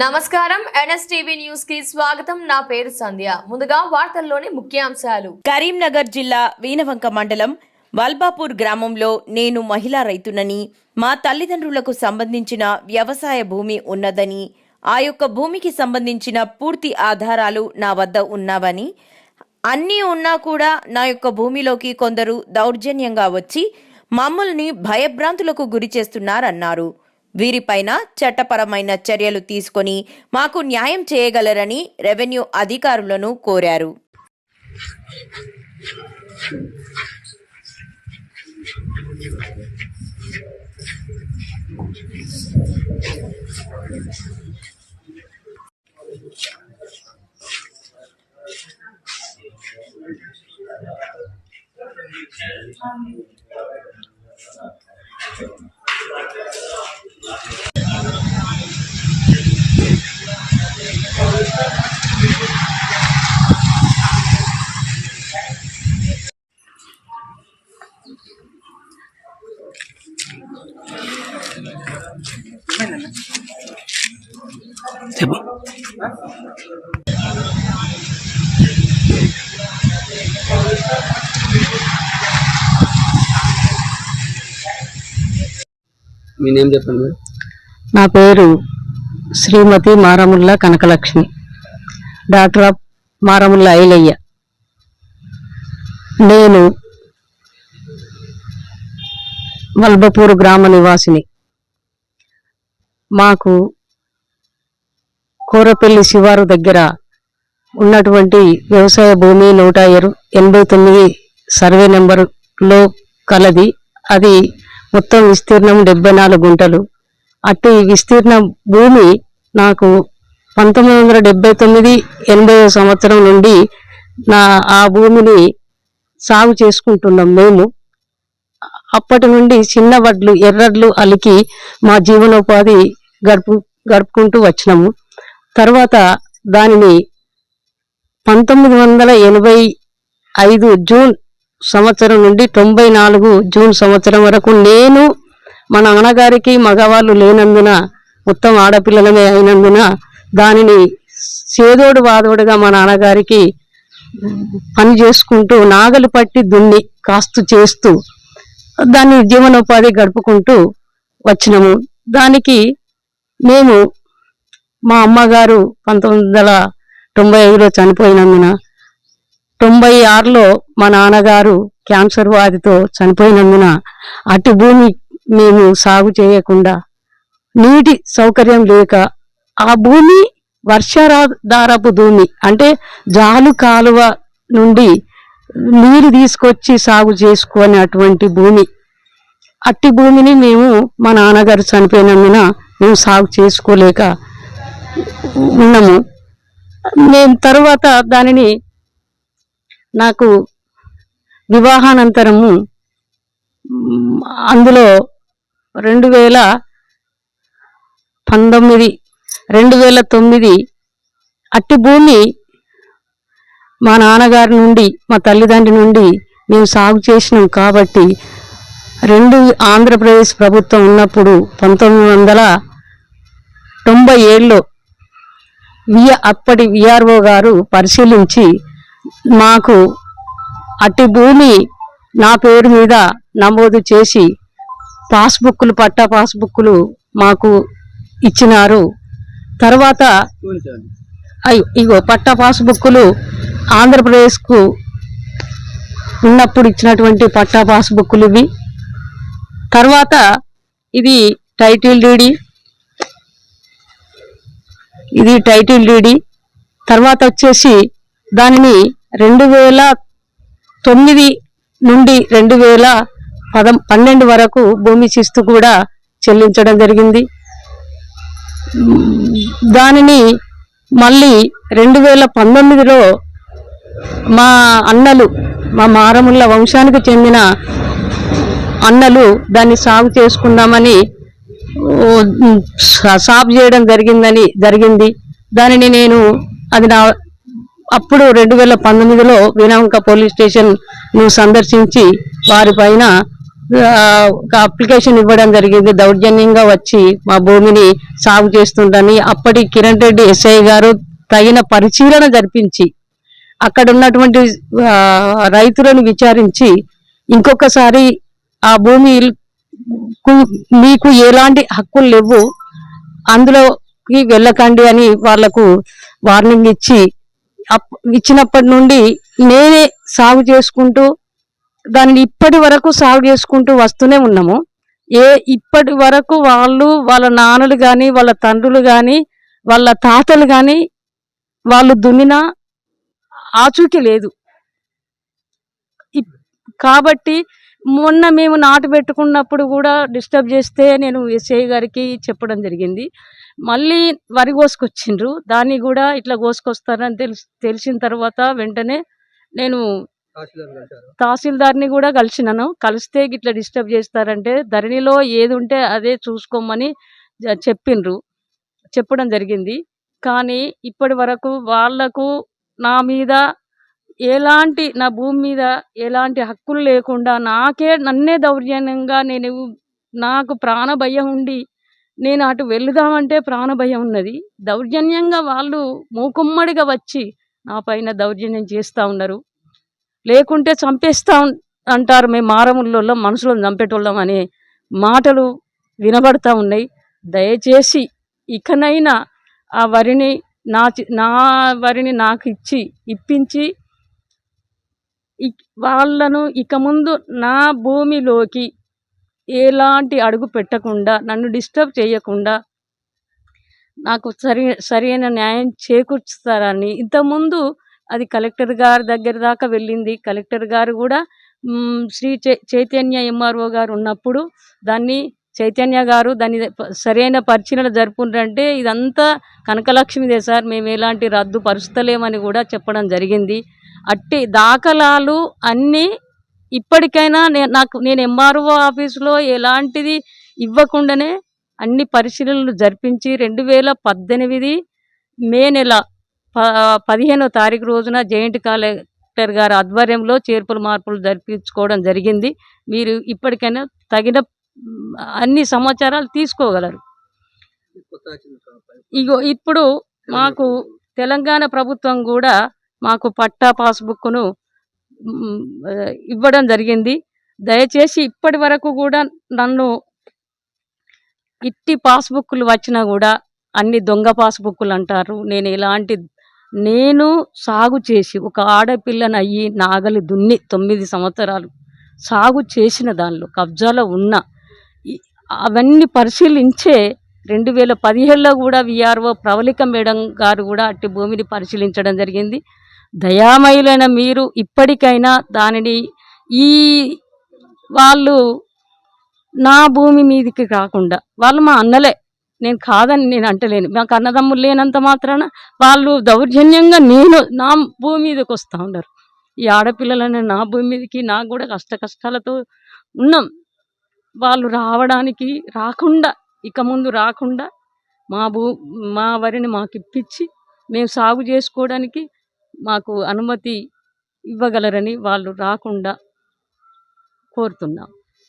నమస్కారం. ఎన్ఎస్టీవీ న్యూస్కి స్వాగతం. నా పేరు సంధ్య. ముందుగా వార్తల్లోని ముఖ్యాంశాలు. కరీంనగర్ జిల్లా వీనవంక మండలం వల్బాపూర్ గ్రామంలో నేను మహిళా రైతునని మా తల్లిదండ్రులకు సంబంధించిన వ్యవసాయ భూమి ఉన్నదని ఆ యొక్క భూమికి సంబంధించిన పూర్తి ఆధారాలు నా వద్ద ఉన్నావని అన్నీ ఉన్నా కూడా నా యొక్క భూమిలోకి కొందరు దౌర్జన్యంగా వచ్చి మమ్మల్ని భయభ్రాంతులకు గురి చేస్తున్నారన్నారు. వీరిపైన చట్టపరమైన చర్యలు తీసుకొని మాకు న్యాయం చేయగలరని రెవెన్యూ అధికారులను కోరారు. చెప్పు. మీ నేమ్ చెప్పండి నా పేరు Srimathi Maramulla Kanakalakshmi. Daughter of Maramulla Ailayya. నేను వల్బపూర్ గ్రామ నివాసిని. మాకు కోరపల్లి శివారు దగ్గర ఉన్నటువంటి వ్యవసాయ భూమి నూట ఇరు ఎనభై తొమ్మిది సర్వే నెంబర్లో కలది. అది మొత్తం విస్తీర్ణం డెబ్బై నాలుగు గుంటలు. అట్టి విస్తీర్ణ భూమి నాకు పంతొమ్మిది వందల డెబ్బై తొమ్మిది ఎనభై సంవత్సరం నుండి నా ఆ భూమిని సాగు చేసుకుంటున్నాం మేము. అప్పటి నుండి చిన్న వడ్లు ఎర్రడ్లు అలికి మా జీవనోపాధి గడుపు గడుపుకుంటూ వచ్చినాము. తర్వాత దానిని పంతొమ్మిది వందల ఎనభై ఐదు జూన్ సంవత్సరం నుండి తొంభై నాలుగు జూన్ సంవత్సరం వరకు నేను మా నాన్నగారికి మగవాళ్ళు లేనందున మొత్తం ఆడపిల్లలమే అయినందున దానిని చేదోడు వాదోడుగా మా నాన్నగారికి పని చేసుకుంటూ నాగలు పట్టి దున్ని కాస్తు చేస్తూ దాన్ని జీవనోపాధి గడుపుకుంటూ వచ్చినాము. దానికి మేము మా అమ్మగారు పంతొమ్మిది వందల తొంభై ఐదులో చనిపోయినందున తొంభై ఆరులో మా నాన్నగారు క్యాన్సర్ వ్యాధితో చనిపోయినందున అటు భూమి మేము సాగు చేయకుండా నీటి సౌకర్యం లేక ఆ భూమి వర్షాధారపు భూమి అంటే జాలు కాలువ నుండి నీరు తీసుకొచ్చి సాగు చేసుకునేటువంటి భూమి. అట్టి భూమిని మేము మా నాన్నగారు చనిపోయినందున మేము సాగు చేసుకోలేక ఉన్నాము. నేను తరువాత దానిని నాకు వివాహానంతరము అందులో రెండు వేల పంతొమ్మిది రెండు వేల తొమ్మిది అట్టి భూమి మా నాన్నగారి నుండి మా తల్లిదండ్రి నుండి మేము సాగు చేసినాం కాబట్టి రెండు ఆంధ్రప్రదేశ్ ప్రభుత్వం ఉన్నప్పుడు పంతొమ్మిది వందల తొంభై ఏళ్ళలో వి అప్పటి విఆర్ఓ గారు పరిశీలించి మాకు అట్టి భూమి నా పేరు మీద నమోదు చేసి పాస్బుక్లు పట్టా పాస్బుక్లు మాకు ఇచ్చినారు. తర్వాత ఇగో పట్టా పాస్బుక్లు ఆంధ్రప్రదేశ్కు ఉన్నప్పుడు ఇచ్చినటువంటి పట్టా పాస్బుక్లు ఇవి. తర్వాత ఇది టైటిల్ డీడీ ఇది టైటిల్ డీడీ తర్వాత వచ్చేసి దానిని రెండు వేల తొమ్మిది నుండి రెండు వేల పదం పన్నెండు వరకు భూమి శిస్తు కూడా చెల్లించడం జరిగింది. దానిని మళ్ళీ రెండు వేల పంతొమ్మిదిలో మా అన్నలు మా మారముళ్ళ వంశానికి చెందిన అన్నలు దాన్ని సాగు చేసుకుందామని సాఫ్ సాగు చేయడం జరిగిందని జరిగింది. దానిని నేను అది నా అప్పుడు రెండు వేల పంతొమ్మిదిలో వినాంక పోలీస్ స్టేషన్ను సందర్శించి వారిపైన ఒక అప్లికేషన్ ఇవ్వడం జరిగింది. దౌర్జన్యంగా వచ్చి మా భూమిని సాగు చేస్తుండని అప్పటి కిరణ్ రెడ్డి ఎస్ఐ గారు తగిన పరిశీలన జరిపించి అక్కడ ఉన్నటువంటి రైతులను విచారించి ఇంకొకసారి ఆ భూమి మీకు ఎలాంటి హక్కులు లేవు అందులోకి వెళ్ళకండి అని వాళ్ళకు వార్నింగ్ ఇచ్చి అప్- ఇచ్చినప్పటి నుండి నేనే సాగు చేసుకుంటూ దానిని ఇప్పటి వరకు సాగు చేసుకుంటూ వస్తూనే ఉన్నాము. ఏ ఇప్పటి వరకు వాళ్ళు వాళ్ళ నాన్నలు కానీ వాళ్ళ తండ్రులు కానీ వాళ్ళ తాతలు కానీ వాళ్ళు దున్నినా ఆచూకీ లేదు. ఇప్- కాబట్టి మొన్న మేము నాటు పెట్టుకున్నప్పుడు కూడా డిస్టర్బ్ చేస్తే నేను ఎస్ఐ గారికి చెప్పడం జరిగింది. మళ్ళీ వరి కోసుకొచ్చిండ్రు. దాన్ని కూడా ఇట్లా కోసుకొస్తారని తెలిసి తెలిసిన తర్వాత వెంటనే నేను తహసీల్దార్ని కూడా కలిసినాను. కలిస్తే ఇట్లా డిస్టర్బ్ చేస్తారంటే ధరణిలో ఏది ఉంటే అదే చూసుకోమని చెప్పిండ్రు చెప్పడం జరిగింది. కానీ ఇప్పటి వరకు వాళ్ళకు నా మీద ఎలాంటి నా భూమి మీద ఎలాంటి హక్కులు లేకుండా నాకే నన్నే దౌర్జన్యంగా నేను నాకు ప్రాణ భయం ఉండి నేను అటు వెళుదామంటే ప్రాణ భయం ఉన్నది. దౌర్జన్యంగా వాళ్ళు మూకుమ్మడిగా వచ్చి నా పైన దౌర్జన్యం చేస్తూ ఉన్నారు. లేకుంటే చంపేస్తా అంటారు మేము మారముల్లో మనుషులను చంపేటోళ్ళం అనే మాటలు వినబడతా ఉన్నాయి. దయచేసి ఇకనైనా ఆ వరిని నా చి- నా వరిని నాకు ఇచ్చి ఇప్పించి వాళ్ళను ఇక ముందు నా భూమిలోకి ఎలాంటి అడుగు పెట్టకుండా నన్ను డిస్టర్బ్ చేయకుండా నాకు సరి సరైన న్యాయం చేకూర్చుతారని. ఇంతకుముందు అది కలెక్టర్ గారి దగ్గర దాకా వెళ్ళింది. కలెక్టర్ గారు కూడా శ్రీ చై- చైతన్య ఎంఆర్ఓ గారు ఉన్నప్పుడు దాన్ని చైతన్య గారు దాన్ని సరైన పరిశీలన జరుపుకుంటారంటే ఇదంతా కనకలక్ష్మిదే సార్. మేము ఎలాంటి రద్దు పరుస్తలేమని కూడా చెప్పడం జరిగింది. అట్టి దాఖలాలు అన్నీ ఇప్పటికైనా నాకు నేను ఎంఆర్ఓ ఆఫీసులో ఎలాంటిది ఇవ్వకుండానే అన్ని పరిశీలనలు జరిపించి రెండు వేల పద్దెనిమిది మే నెల ప పదిహేనో తారీఖు రోజున జైంట్ కలెక్టర్ గారి ఆధ్వర్యంలో చేర్పులు మార్పులు జరిపించుకోవడం జరిగింది. మీరు ఇప్పటికైనా తగిన అన్ని సమాచారాలు తీసుకోగలరు. ఇగో ఇప్పుడు మాకు తెలంగాణ ప్రభుత్వం కూడా మాకు పట్టా పాస్బుక్ను ఇవ్వడం జరిగింది. దయచేసి ఇప్పటి వరకు కూడా నన్ను ఇట్టి పాస్బుక్లు వచ్చినా కూడా అన్ని దొంగ పాస్బుక్లు అంటారు. నేను ఎలాంటి నేను సాగు చేసి ఒక ఆడపిల్లని అయ్యి నాగలి దున్ని తొమ్మిది సంవత్సరాలు సాగు చేసిన దానిలో కబ్జాలో ఉన్న అవన్నీ పరిశీలించే రెండు వేల పదిహేడులో కూడా విఆర్ఓ ప్రవళిక మేడం గారు కూడా అట్టి భూమిని పరిశీలించడం జరిగింది. దయామయులైన మీరు ఇప్పటికైనా దానిని ఈ వాళ్ళు నా భూమి మీదకి కాకుండా వాళ్ళు మా అన్నలే. నేను కాదని నేను అంటలేను. మాకు అన్నదమ్ములు లేనంత మాత్రాన వాళ్ళు దౌర్జన్యంగా నేను నా భూమి మీదకి వస్తూ ఉన్నారు. ఈ ఆడపిల్లలని నా భూమి మీదకి నాకు కూడా కష్ట కష్టాలతో ఉన్నాం. వాళ్ళు రావడానికి రాకుండా ఇక ముందు రాకుండా మా భూ మా వరిని మాకు ఇప్పించి మేము సాగు చేసుకోవడానికి మాకు అనుమతి ఇవ్వగలరని వాళ్ళు రాకుండా కోరుతున్నాం.